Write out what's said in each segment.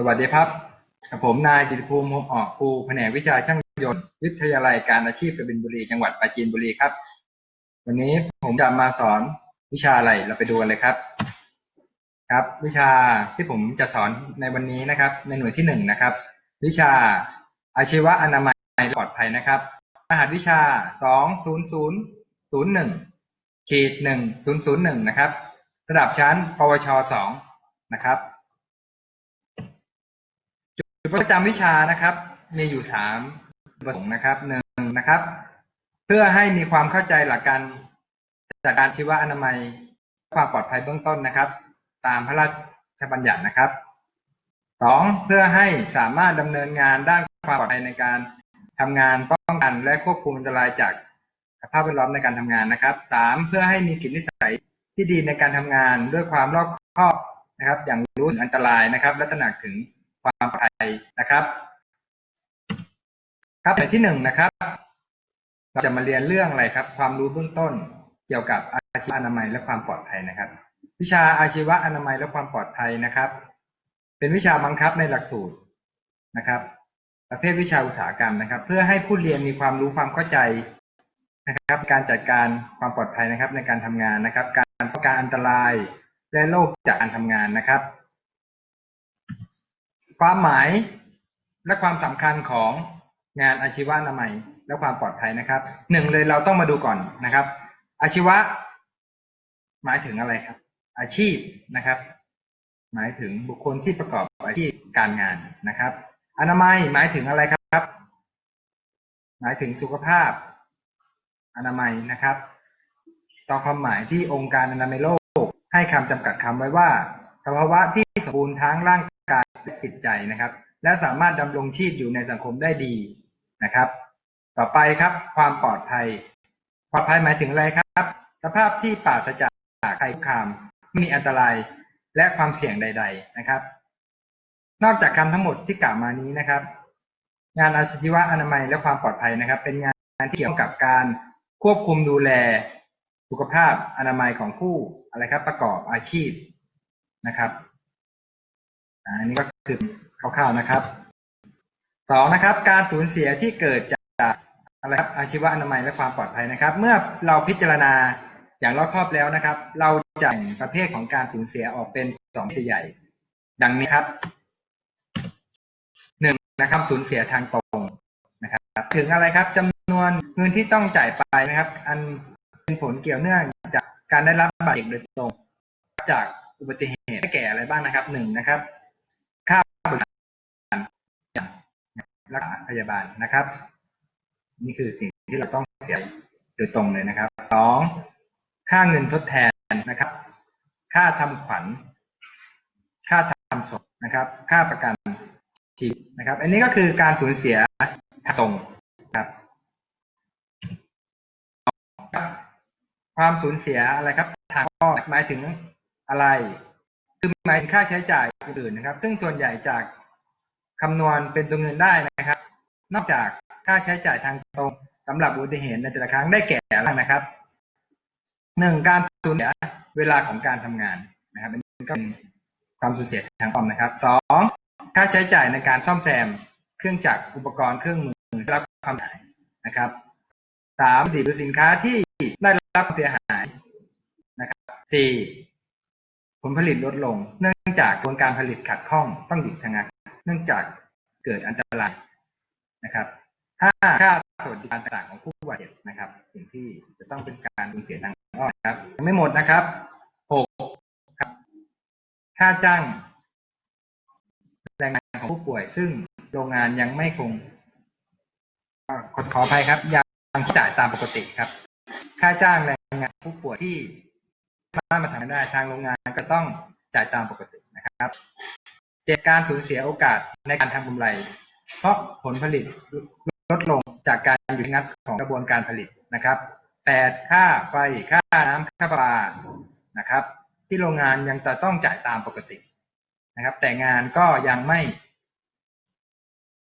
สวัสดีครับกับผมนายจิตภูมิพรหมออกครูแผนกวิชาช่างยนต์วิทยาลัยการอาชีพกบินบุรี จังหวัดปราจีนบุรีครับ วันนี้ผมจะมาสอนวิชาอะไรเราไปดูกันเลยครับ ครับ วิชาที่ผมจะสอนในวันนี้นะครับ ในหน่วยที่หนึ่งนะครับ วิชาอาชีวะอนามัยปลอดภัยนะครับรหัสวิชาสองศูนย์ศูนย์ศูนย์หนึ่งขีดหนึ่งศูนย์ศูนย์หนึ่งนะครับ ระดับชั้น ปวชสองนะครับ จุดประจำวิชานะครับ มีอยู่สามประสงค์นะครับหนึ่งนะครับ เพื่อให้มีความเข้าใจหลักการจัดการชีวอนามัยความปลอดภัยเบื้องต้นนะครับ ตามพระราชบัญญัตินะครับสองเพื่อให้สามารถดำเนินงานด้านความปลอดภัยในการทำงานป้องกันและควบคุมอันตรายจากสภาพแวดล้อมในการทำงานนะครับสามเพื่อให้มีกิจนิสัยที่ดีในการทำงานด้วยความรอบคอบนะครับ อย่างรู้ถึงอันตรายนะครับและตระหนักถึง ความปลอดภัยนะครับ ครับในที่หนึ่งนะครับ เราจะมาเรียนเรื่องอะไรครับ ความรู้เบื้องต้นเกี่ยวกับอาชีวอนามัยและความปลอดภัยนะครับ วิชาอาชีวอนามัยและความปลอดภัยนะครับ เป็นวิชาบังคับในหลักสูตรนะครับ ประเภทวิชาอุตสาหกรรมนะครับ เพื่อให้ผู้เรียนมีความรู้ความเข้าใจนะครับ การจัดการความปลอดภัยนะครับในการทำงานนะครับ การป้องกันอันตรายและโรคจากการทำงานนะครับ ความหมายและความสำคัญของงานอาชีวะอนามัยและความปลอดภัยนะครับหนึ่งเลยเราต้องมาดูก่อนนะครับ อาชีวะ หมายถึงอะไรครับ อาชีพนะครับ หมายถึงบุคคลที่ประกอบอาชีพการงานนะครับ อนามัยหมายถึงอะไรครับ หมายถึงสุขภาพ อนามัยนะครับต่อความหมายที่องค์การอนามัยโลก ให้คำจำกัดคำไว้ว่าสภาวะที่สมบูรณ์ทั้งร่าง กายและจิตใจนะครับ และสามารถดำรงชีพอยู่ในสังคมได้ดีนะครับ ต่อไปครับความปลอดภัย ปลอดภัยหมายถึงอะไรครับ สภาพที่ปราศจากภัยคุกคามไม่มีอันตรายและความเสี่ยงใด ๆนะครับ นอกจากคำทั้งหมดที่กล่าวมานี้นะครับ งานอาชีวะอนามัยและความปลอดภัยนะครับ เป็นงานที่เกี่ยวกับการควบคุมดูแลสุขภาพอนามัยของผู้อะไรครับประกอบอาชีพนะครับ อันนี้ก็คือคร่าวๆนะครับสองนะครับ การสูญเสียที่เกิดจากอะไรครับอาชีวะอนามัยและความปลอดภัยนะครับ เมื่อเราพิจารณาอย่างรอบคอบแล้วนะครับ เราจะแบ่งประเภทของการสูญเสียออกเป็นสองเภทใหญ่ ดังนี้ครับหนึ่งนะครับสูญเสียทางตรงนะครับ ถึงอะไรครับจำนวนเงินที่ต้องจ่ายไปนะครับ อันเป็นผลเกี่ยวเนื่องจากการได้รับบาดเจ็บโดยตรง จากอุบัติเหตุแก่อะไรบ้างนะครับหนึ่งนะครับ ค่าบริการอย่าง รักษาพยาบาลนะครับ นี่คือสิ่งที่เราต้องเสียโดยตรงเลยนะครับสองค่าเงินทดแทนนะครับ ค่าทำขวัญ ค่าทำศพนะครับ ค่าประกันชีวิตนะครับ อันนี้ก็คือการสูญเสียตรงครับ ความสูญเสียอะไรครับ ทางอ้อหมายถึงอะไร คือหมายถึงค่าใช้จ่ายอื่นนะครับ ซึ่งส่วนใหญ่จาก คำนวณเป็นตัวเงินได้นะครับ นอกจากค่าใช้จ่ายทางตรงสำหรับอุบัติเหตุในแต่ละครั้งได้แก่อะไรนะครับหนึ่งการสูญเสียเวลาของการทำงานนะครับเป็นก็เป็นความสูญเสียทางอ้อมนะครับสองค่าใช้จ่ายในการซ่อมแซม เครื่องจักรอุปกรณ์เครื่องมือได้รับความเสียหายนะครับสามผลิตหรือสินค้าที่ได้รับความเสียหายนะครับสี่ผลผลิตลดลง เนื่องจากกระบวนการผลิตขัดข้องต้องหยุดชะงัก นื่องจากเกิดอันตรายนะครับห้าค่าสวัสดิการต่างๆของผู้บาดเจ็บนะครับสิ่งที่จะต้องเป็นการสูญเสียทางอ้อมนครับยังไม่หมดนะครับหกครับค่าจ้างแรงงานของผู้ป่วย ซึ่งโรงงานยังไม่คงขอขออภัยครับยังจ่ายตามปกติครับ ค่าจ้างแรงงานผู้ป่วยที่สามารถมาทำงานได้ทางโรงงานก็ต้องจ่ายตามปกตินะครับ เจ็ดการสูญเสียโอกาสในการทำกำไร เพราะผลผลิตลดลงจากการหยุดงักของกระบวนการผลิตนะครับแปดค่าไฟค่าน้ำค่าประปานะครับ ที่โรงงานยังจะต้องจ่ายตามปกตินะครับ แต่งานก็ยังไม่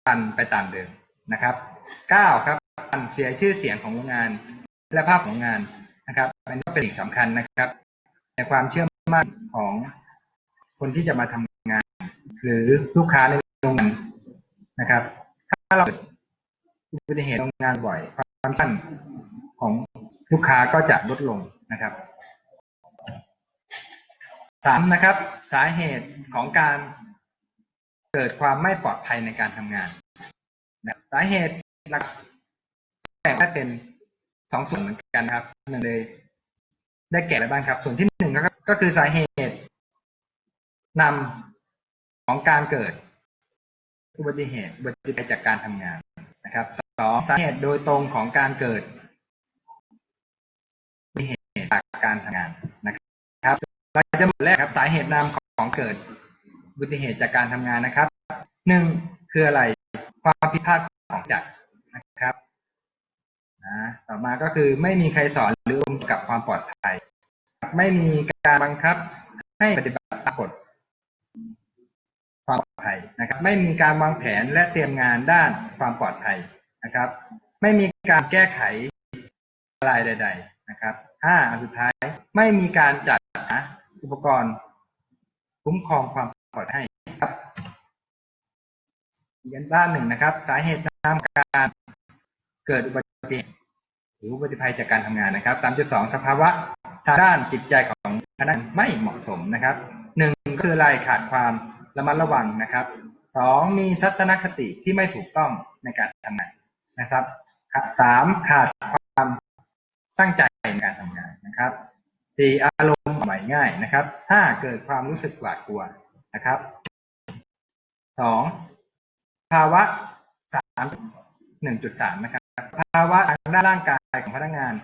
ตันไปตามเดิมนะครับเก้าครับการเสียชื่อเสียงของโรงงาน และภาพของงานนะครับอันนี้เป็นสิ่งสำคัญนะครับ ในความเชื่อมั่นของคนที่จะมาทำ หรือลูกค้าในโรงงานนะครับ ถ้าเราเกิดอุบัติเหตุโรงงานบ่อยความสั้นของลูกค้าก็จะลดลงนะครับสามนะครับ สาเหตุของการเกิดความไม่ปลอดภัยในการทำงานนะสาเหตุหลักแบ่งได้เป็นสองส่วนเหมือนกันนะครับหนึ่งเลย ได้แก่อะไรบ้างครับ ส่วนที่หนึ่งก็ก็คือสาเหตุนำ ของการเกิดอุบัติเหตุอุบัติเหตุจากการทำงานนะครับสองสาเหตุโดยตรงของการเกิดอุบัติเหตุจากการทำงานนะครับเราจะมาแรกครับสาเหตุนำของเกิดอุบัติเหตุจากการทำงานนะครับหนึ่งคืออะไรความผิดพลาดของจักรนะครับนะต่อมาก็คือไม่มีใครสอนหรืออบรมกับความปลอดภัย ไม่มีการบังคับให้ปฏิบัติตามกฎ ความปลอดภัยนะครับ ไม่มีการวางแผนและเตรียมงานด้านความปลอดภัยนะครับ ไม่มีการแก้ไขอะไรใด ๆ นะครับห้าอันสุดท้ายไม่มีการจัดหาอุปกรณ์คุ้มครองความปลอดภัยครับอีกด้านหนึ่งนะครับ สาเหตุนำการเกิดอุบัติเหตุหรืออุบัติภัยจากการทำงานนะครับ3.2สภาวะทางด้านจิตใจของพนักงานไม่เหมาะสมนะครับหนึ่งก็คือรายขาดความ ระมัดระวังนะครับสองมีทัศนคติที่ไม่ถูกต้องในการทำงานนะครับสามขาดความตั้งใจในการทำงานนะครับสี่อารมณ์ไหวง่ายนะครับห้าเกิดความรู้สึกหวาดกลัวนะครับสองภาวะสามหนึ่งจุดสามนะครับ ภาวะทางด้านร่างกายของพนักงาน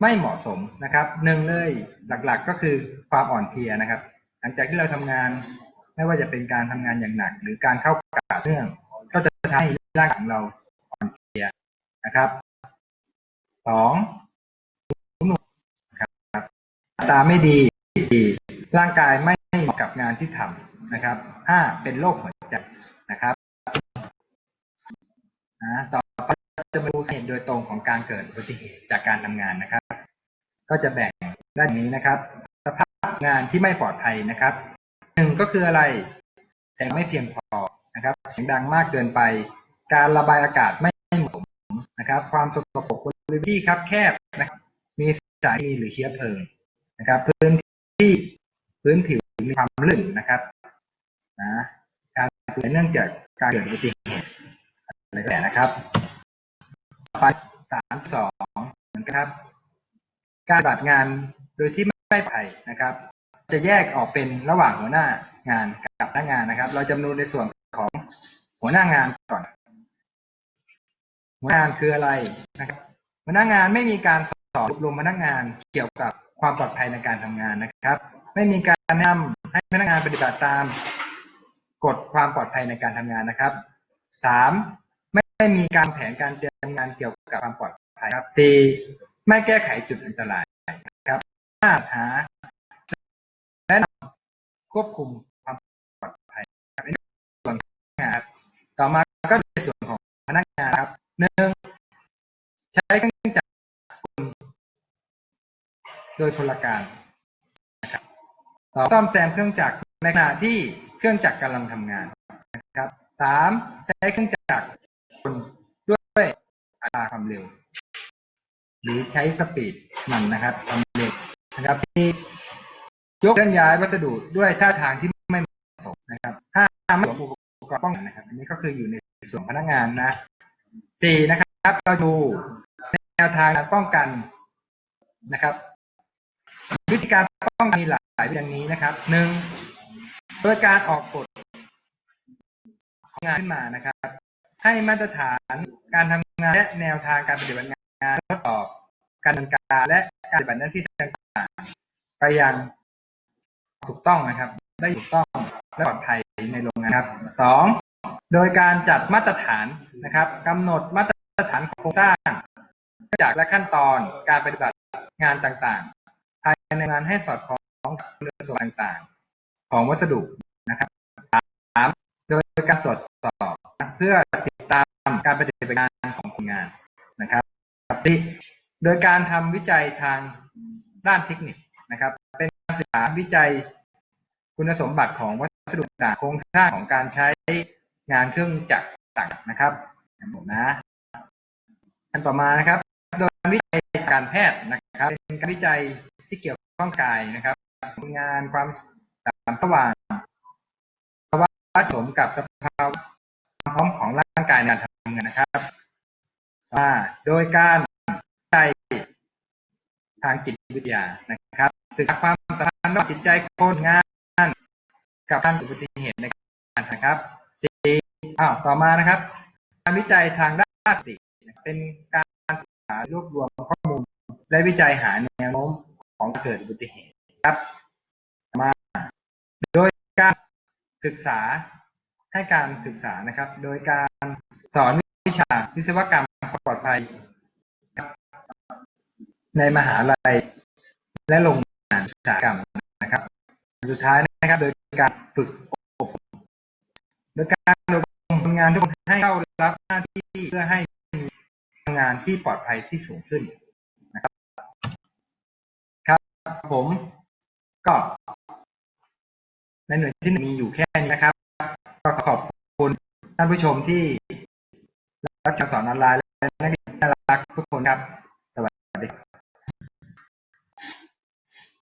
ไม่เหมาะสมนะครับหนึ่งเลยหลักๆก็คือความอ่อนเพลียนะครับ หลังจากที่เราทำงาน ไม่ว่าจะเป็นการทำงานอย่างหนัก หรือการเข้ากะเนื่อง ก็จะทำให้ร่างกายของเราอ่อนเพลียนะครับสองครับตาไม่ดีร่างกายไม่เหมาะกับงานที่ทำนะครับห้าเป็นโรคหัวใจนะครับนะต่อไปจะมาดูสาเหตุโดยตรงของการเกิดอุบัติเหตุจากการทำงานนะครับ ก็จะแบ่งด้านนี้นะครับ สภาพงานที่ไม่ปลอดภัยนะครับ นึ่งก็คืออะไรแสงไม่เพียงพอนะครับ เสียงดังมากเกินไป การระบายอากาศไม่เหมาะสมนะครับ ความสกปรกบริเวณที่ครับแคบนะครับ มีสารเคมีหรือเชื้อเพลิงนะครับ พื้นที่พื้นผิวมีความลื่นนะครับนะการเกิดเนื่องจากการเกิดอุบัติเหตุอะไรก็แล้วนะครับไปสามสองนกันครับ การปฏิบัติงานโดยที่ไม่ปลอดภัยนะครับ จะแยกออกเป็นระหว่างหัวหน้างานกับพนักงานนะครับ เราจำนวนในส่วนของหัวหน้างานก่อน หัวหน้างานคืออะไรนะครับหัวหน้างานไม่มีการสอนอบรมพนักงานเกี่ยวกับความปลอดภัยในการทำงานนะครับ ไม่มีการแนะนำให้พนักงานปฏิบัติตามกฎความปลอดภัยในการทำงานนะครับสามไม่ไม่มีการแผนการเตรียมงานเกี่ยวกับความปลอดภัยครับสี่ไม่แก้ไขจุดอันตรายครับห้าหา ควบคุมความปลอดภัยครับในส่วนงานต่อมาก็ในส่วนของพนักงานครับหนึ่งใช้เครื่องจักรกลโดยพลการนะครับสองซ่อมแซมเครื่องจักรในขณะที่เครื่องจักรกำลังทำงานนะครับสามใช้เครื่องจักรกลด้วยอัตราความเร็ว หรือใช้สปีดมันนะครับความเร็วนะครับที่ ยกเคลื่อนย้ายวัสดุด้วยท่าทางที่ไม่เหมาะสมนะครับห้าไม่สวมอุปกรณ์ป้องกันนะครับ อันนี้ก็คืออยู่ในส่วนพนักงานนะสี่นะครับเราดูแนวทางการป้องกันนะครับ วิธีการป้องกันมีหลายอย่างนี้นะครับหนึ่งโดยการออกกฎงานขึ้นมานะครับ ให้มาตรฐานการทำงานและแนวทางการปฏิบัติงานทดสอบการดำเนินการและการปฏิบัติหน้าที่ต่างๆ ไปยัง ถูกต้องนะครับ ได้ถูกต้องและปลอดภัยในโรงงานครับสองโดยการจัดมาตรฐานนะครับกำหนดมาตรฐานโครงสร้างจากและขั้นตอนการปฏิบัติงานต่างๆ ภายในงานให้สอดคล้องกับคุณสมบัติต่างๆ ของวัสดุนะครับสามโดยการตรวจสอบเพื่อติดตามการปฏิบัติงานของคนงานนะครับที่โดยการทำวิจัยทางด้านเทคนิคนะครับ เป็น ศึกษาวิจัยคุณสมบัติของวัสดุต่างโครงสร้างของการใช้งานเครื่องจักรต่างนะครับผมนะอันต่อมานะครับ โดยการวิจัยการแพทย์นะครับ เป็นการวิจัยที่เกี่ยวข้องกายนะครับงานความสัมพันธ์ระหว่างภาวะผสมกับสภาวะความพร้อมของร่างกายในการทำงานนะครับว่าโดยการวิจัย ทางจิตวิทยานะครับศึกษาความสัมพันธ์ระหว่างจิตใจคนงานกับการอุบัติเหตุในการนะครับสี่อ้าวต่อมานะครับ การวิจัยทางด้านสติเป็นการศึกษารวบรวมข้อมูล และวิจัยหาแนวโน้มของการเกิดอุบัติเหตุครับมาโดยการศึกษาให้การศึกษานะครับ โดยการสอนวิชาวิศวกรรมปลอดภัย ในมหาลัย และโรงงานอุตสาหกรรมนะครับ สุดท้ายนะครับ โดยการฝึกอบรมโดยการอบรมคนงานทุกคนให้เข้ารับหน้าที่เพื่อให้มีงานที่ปลอดภัยที่สูงขึ้นนะครับ ครับผมก็ในหน่วยที่มีอยู่แค่นี้นะครับก็ขอบคุณท่านผู้ชมที่รับการสอนออนไลน์และนักเรียนน่ารักทุกคนครับ